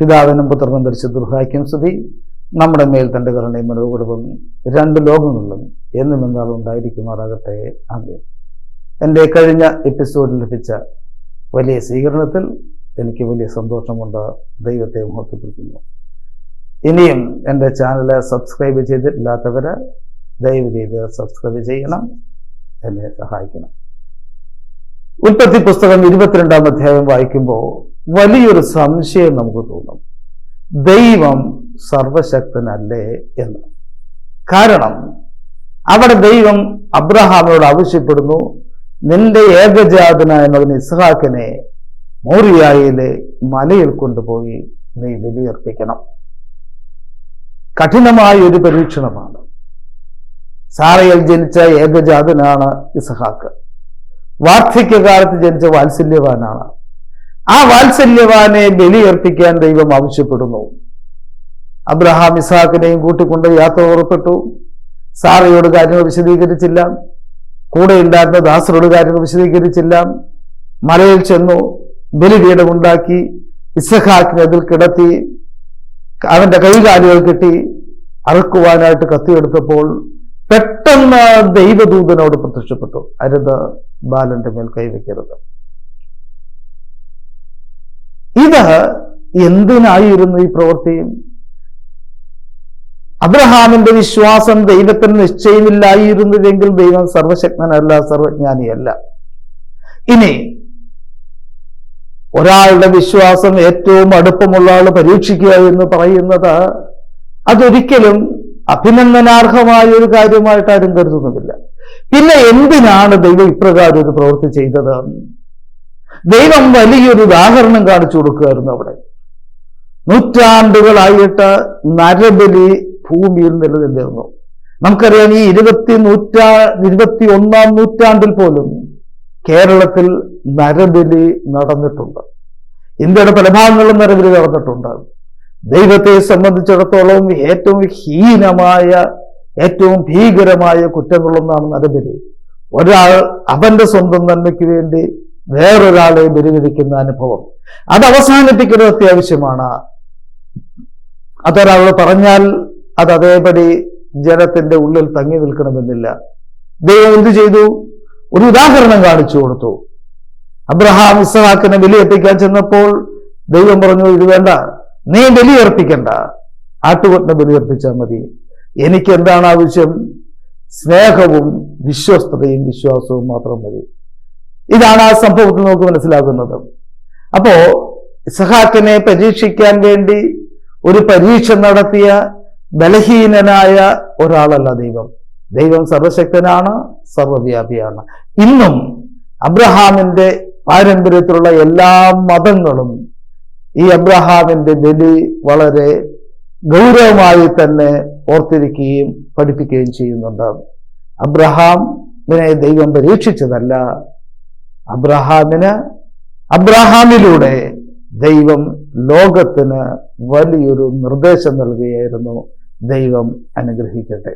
പിതാവിനും പുത്രനും ധരിച്ച ദുർഭാഗ്യം സ്തുതി. നമ്മുടെ മേൽ തന്റെ കരുണയും മനോകുടുംബം രണ്ട് ലോകങ്ങളിലും എന്നും എന്നാളും ഉണ്ടായിരിക്കുമാറാകട്ടെ. ആദ്യം എന്റെ കഴിഞ്ഞ എപ്പിസോഡിൽ ലഭിച്ച വലിയ സ്വീകരണത്തിൽ എനിക്ക് വലിയ സന്തോഷമുണ്ട്. ദൈവത്തെ മഹത്വപ്പെടുത്തുന്നു. ഇനിയും എന്റെ ചാനൽ സബ്സ്ക്രൈബ് ചെയ്തിട്ടില്ലാത്തവർ ദയവ് ചെയ്ത് സബ്സ്ക്രൈബ് ചെയ്യണം. എന്നെ സഹായിക്കണം. ഉൽപ്പത്തി പുസ്തകം ഇരുപത്തിരണ്ടാം അധ്യായം വായിക്കുമ്പോൾ വലിയൊരു സംശയം നമുക്ക് തോന്നും. ദൈവം സർവശക്തനല്ലേ എന്ന്. കാരണം അവിടെ ദൈവം അബ്രഹാമിനോട് ആവശ്യപ്പെടുന്നു നിന്റെ ഏകജാതനായ മകൻ ഇസ്ഹാക്കിനെ മോറിയായിലെ മലയിൽ കൊണ്ടുപോയി നീ ബലിയർപ്പിക്കണം. കഠിനമായ ഒരു പരീക്ഷണമാണ്. സാറയിൽ ജനിച്ച ഏകജാതനാണ് ഇസ്ഹാക്ക്. വാർദ്ധക്യകാലത്ത് ജനിച്ച വാത്സല്യവാനാണ്. ആ വാത്സല്യവാനെ ബലിയർപ്പിക്കാൻ ദൈവം ആവശ്യപ്പെടുന്നു. അബ്രഹാം ഇസാഖിനെയും കൂട്ടിക്കൊണ്ട് യാത്ര പുറപ്പെട്ടു. സാറയോട് കാര്യങ്ങൾ വിശദീകരിച്ചില്ല. കൂടെ ഉണ്ടായിരുന്ന ദാസരോട് കാര്യങ്ങൾ വിശദീകരിച്ചില്ല. മലയിൽ ചെന്നു ബലിപീഠമുണ്ടാക്കി ഇസഹാക്കിനെ അതിൽ കിടത്തി അവന്റെ കൈകാലുകൾ കിട്ടി അറുക്കുവാനായിട്ട് കത്തിയെടുത്തപ്പോൾ പെട്ടെന്ന് ദൈവദൂതനോട് പ്രത്യക്ഷപ്പെട്ടു. അരുത് ബാലന്റെ മേൽ കൈവയ്ക്കരുത്. ഇത് എന്തിനായിരുന്നു ഈ പ്രവൃത്തി? അബ്രഹാമിന്റെ വിശ്വാസം ദൈവത്തിന് നിശ്ചയമില്ലായിരുന്നുവെങ്കിൽ ദൈവം സർവശക്തനല്ല സർവജ്ഞാനിയല്ല. ഇനി ഒരാളുടെ വിശ്വാസം ഏറ്റവും അടുപ്പമുള്ള ആൾ പരീക്ഷിക്കുക എന്ന് പറയുന്നത് അതൊരിക്കലും അഭിനന്ദനാർഹമായ ഒരു കാര്യമായിട്ട് ആരും കരുതുന്നുമില്ല. പിന്നെ എന്തിനാണ് ദൈവം ഇപ്രകാരം ഒരു പ്രവൃത്തി ചെയ്തത്? ദൈവം വലിയൊരു ഉദാഹരണം കാണിച്ചു കൊടുക്കുകയായിരുന്നു അവിടെ. നൂറ്റാണ്ടുകളായിട്ട് നരബലി ഭൂമിയിൽ നിലനിന്നിരുന്നു. നമുക്കറിയാം ഈ ഇരുപത്തി നൂറ്റാ ഇരുപത്തി ഒന്നാം നൂറ്റാണ്ടിൽ പോലും കേരളത്തിൽ നരബലി നടന്നിട്ടുണ്ട്. ഇന്ത്യയുടെ പല ഭാഗങ്ങളിലും നരബലി നടന്നിട്ടുണ്ട്. ദൈവത്തെ സംബന്ധിച്ചിടത്തോളം ഏറ്റവും ഹീനമായ ഏറ്റവും ഭീകരമായ കുറ്റങ്ങളൊന്നാണ് നരബലി. ഒരാൾ അവന്റെ സ്വന്തം നന്മയ്ക്ക് വേണ്ടി വേറൊരാളെ ബലികഴിക്കുന്ന അനുഭവം. അത് അവസാനിപ്പിക്കുന്നത് അത്യാവശ്യമാണ്. അതൊരാൾ പറഞ്ഞാൽ അത് അതേപടി ജനത്തിന്റെ ഉള്ളിൽ തങ്ങി നിൽക്കണമെന്നില്ല. ദൈവം എന്ത് ചെയ്തു? ഒരു ഉദാഹരണം കാണിച്ചു കൊടുത്തു. അബ്രഹാം ഇസ്ഹാക്കിനെ ബലിയർപ്പിക്കാൻ ചെന്നപ്പോൾ ദൈവം പറഞ്ഞു ഇത് വേണ്ട. നീ ബലിയർപ്പിക്കണ്ട. ആട്ടുകൊട്ടിനെ ബലിയർപ്പിച്ചാൽ മതി. എനിക്ക് എന്താണ് ആവശ്യം? സ്നേഹവും വിശ്വസ്തതയും വിശ്വാസവും മാത്രം മതി. ഇതാണ് ആ സംഭവത്തിൽ നമുക്ക് മനസ്സിലാകുന്നത്. അപ്പോ ഇസഹാക്കിനെ പരീക്ഷിക്കാൻ വേണ്ടി ഒരു പരീക്ഷ നടത്തിയ ബലഹീനനായ ഒരാളല്ല ദൈവം. ദൈവം സർവശക്തനാണ് സർവവ്യാപിയാണ്. ഇന്നും അബ്രഹാമിന്റെ പാരമ്പര്യത്തിലുള്ള എല്ലാ മതങ്ങളും ഈ അബ്രഹാമിന്റെ ബലി വളരെ ഗൗരവമായി തന്നെ ഓർത്തിരിക്കുകയും പഠിപ്പിക്കുകയും ചെയ്യുന്നുണ്ട്. അബ്രഹാമിനെ ദൈവം പരീക്ഷിച്ചതല്ല അബ്രഹാമിന് അബ്രഹാമിലൂടെ ദൈവം ലോകത്തിന് വലിയൊരു നിർദ്ദേശം നൽകുകയായിരുന്നു ദൈവം അനുഗ്രഹിക്കട്ടെ.